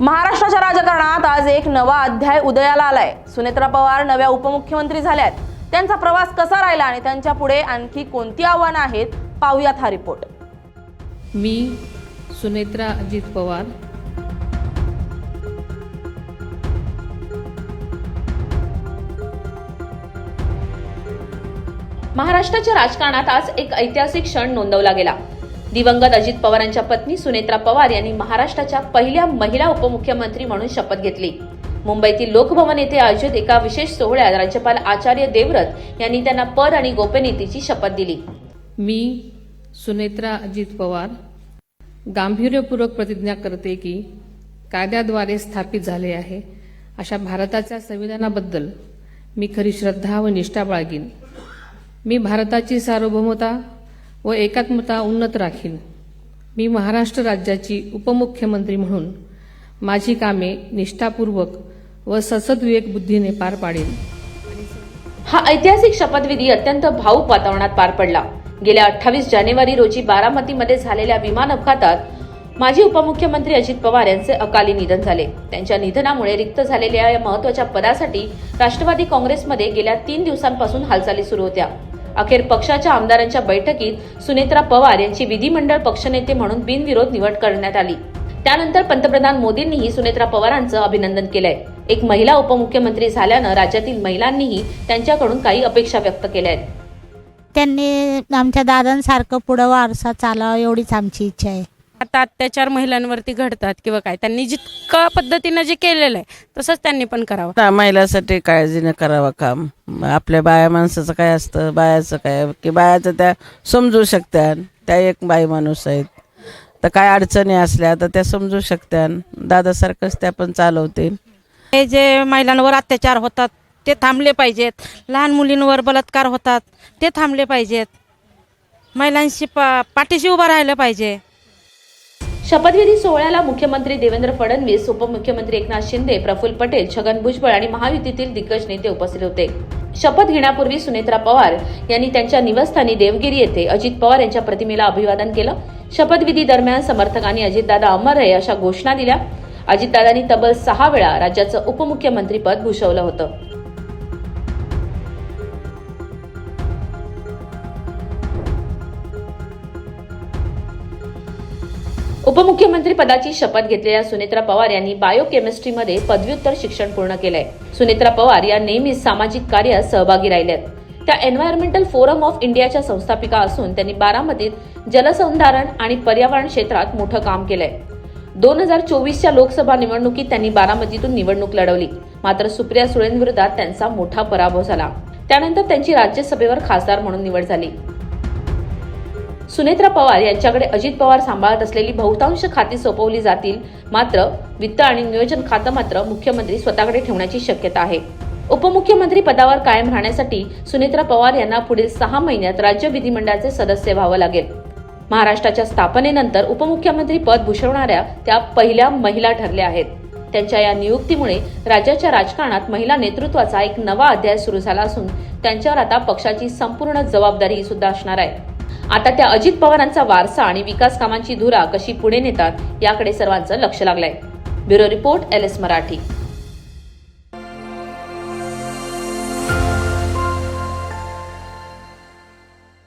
महाराष्ट्राच्या राजकारणात आज एक नवा अध्याय उदयाला आलाय. सुनेत्रा पवार नव्या उपमुख्यमंत्री झाल्यात. त्यांचा प्रवास कसा राहिला आणि त्यांच्या पुढे आणखी कोणती आव्हानं आहेत? पाहुयात हा रिपोर्ट. मी सुनेत्रा अजित पवार. महाराष्ट्राच्या राजकारणात आज एक ऐतिहासिक क्षण नोंदवला गेला. दिवंगत अजित पवारांच्या पत्नी सुनेत्रा पवार यांनी महाराष्ट्राच्या पहिल्या महिला उपमुख्यमंत्री म्हणून शपथ घेतली. मुंबईतील लोकभवन येथे आयोजित एका विशेष सोहळ्यात राज्यपाल आचार्य देवव्रत यांनी त्यांना पद आणि गोपनीयतेची शपथ दिली. मी सुनेत्रा अजित पवार गांभीर्यपूर्वक प्रतिज्ञा करते की कायद्याद्वारे स्थापित झाले आहे. अशा भारताच्या संविधानाबद्दल मी खरी श्रद्धा व निष्ठा बाळगीन. मी भारताची सार्वभौमता व एकात्मता उन्नत राखीन. मी महाराष्ट्र राज्याची उपमुख्यमंत्री म्हणून माझी कामे निष्ठापूर्वक व ससद्विवेक बुद्धीने पार पाडेन. हा ऐतिहासिक शपथविधी अत्यंत भाऊक वातावरणात पार पडला. गेल्या अठ्ठावीस जानेवारी रोजी बारामतीमध्ये झालेल्या विमान अपघातात माजी उपमुख्यमंत्री अजित पवार यांचे अकाली निधन झाले. त्यांच्या निधनामुळे रिक्त झालेल्या या महत्त्वाच्या पदासाठी राष्ट्रवादी काँग्रेसमध्ये गेल्या तीन दिवसांपासून हालचाली सुरू होत्या. अखेर पक्षाच्या आमदारांच्या बैठकीत सुनेत्रा पवार यांची विधिमंडळ पक्षनेते म्हणून बिनविरोध निवड करण्यात आली. त्यानंतर पंतप्रधान मोदींनीही सुनेत्रा पवारांचं अभिनंदन केलंय. एक महिला उपमुख्यमंत्री झाल्यानं राज्यातील महिलांनीही त्यांच्याकडून काही अपेक्षा व्यक्त केल्या आहेत त्यांनी आमच्या दादांसारखं पुढं वारसा चालावा एवढीच आमची इच्छा आहे. आता अत्याचार महिलांवरती घडतात किंवा काय त्यांनी जितकं पद्धतीनं जे केलेलं आहे तसंच त्यांनी पण करावं. महिलासाठी काळजीने करावं काम. आपल्या बाया माणसाचं काय असतं बायाचं काय की बायाचं त्या समजू शकत्यान. त्या एक बाई माणूस आहेत. तर काय अडचणी असल्या तर त्या समजू शकत्यान. दादासारखंच त्या पण चालवतील. हे जे महिलांवर अत्याचार होतात ते थांबले पाहिजेत. लहान मुलींवर बलात्कार होतात ते थांबले पाहिजेत. महिलांशी पा पाठीशी उभं राहिलं पाहिजे. शपथविधी सोहळ्याला मुख्यमंत्री देवेंद्र फडणवीस उपमुख्यमंत्री एकनाथ शिंदे प्रफुल्ल पटेल छगन भुजबळ आणि महायुतीतील दिग्गज नेते उपस्थित होते. शपथ घेण्यापूर्वी सुनेत्रा पवार यांनी त्यांच्या निवासस्थानी देवगिरी येथे अजित पवार यांच्या प्रतिमेला अभिवादन केलं. शपथविधी दरम्यान समर्थकांनी अजितदादा अमर आहे अशा घोषणा दिल्या. अजितदादांनी तब्बल सहा वेळा राज्याचं उपमुख्यमंत्रीपद भूषवलं होतं. उपमुख्यमंत्री पदाची शपथ घेतलेल्या सुनेत्रा पवार यांनी बायोकेमिस्ट्रीमध्ये पदव्युत्तर शिक्षण पूर्ण केलंय. सुनेत्रा पवार या नेहमीच सामाजिक कार्यात सहभागी राहिल्यात. त्या एन्व्हायरमेंटल फोरम ऑफ इंडियाच्या संस्थापिका असून त्यांनी बारामतीत जलसंधारण आणि पर्यावरण क्षेत्रात मोठं काम केलंय. दोन हजार चोवीसच्या लोकसभा निवडणुकीत त्यांनी बारामतीतून निवडणूक लढवली. मात्र सुप्रिया सुळेंविरोधात त्यांचा मोठा पराभव झाला. त्यानंतर त्यांची राज्यसभेवर खासदार म्हणून निवड झाली. सुनेत्रा पवार यांच्याकडे अजित पवार सांभाळत असलेली बहुतांश खाती सोपवली जातील मात्र वित्त आणि नियोजन खातं मात्र मुख्यमंत्री स्वतःकडे ठेवण्याची शक्यता आहे. उपमुख्यमंत्री पदावर कायम राहण्यासाठी सुनेत्रा पवार यांना पुढील सहा महिन्यात राज्य विधिमंडळाचे सदस्य व्हावं लागेल. महाराष्ट्राच्या स्थापनेनंतर उपमुख्यमंत्री पद भूषवणाऱ्या त्या पहिल्या महिला ठरल्या आहेत. त्यांच्या या नियुक्तीमुळे राज्याच्या राजकारणात महिला नेतृत्वाचा एक नवा अध्याय सुरू झाला असून त्यांच्यावर आता पक्षाची संपूर्ण जबाबदारी सुद्धा असणार आहे. आता त्या अजित पवारांचा वारसा आणि विकास कामांची धुरा कशी पुढे नेतात याकडे सर्वांचं लक्ष लागलंय. Bureau report L S Marathi.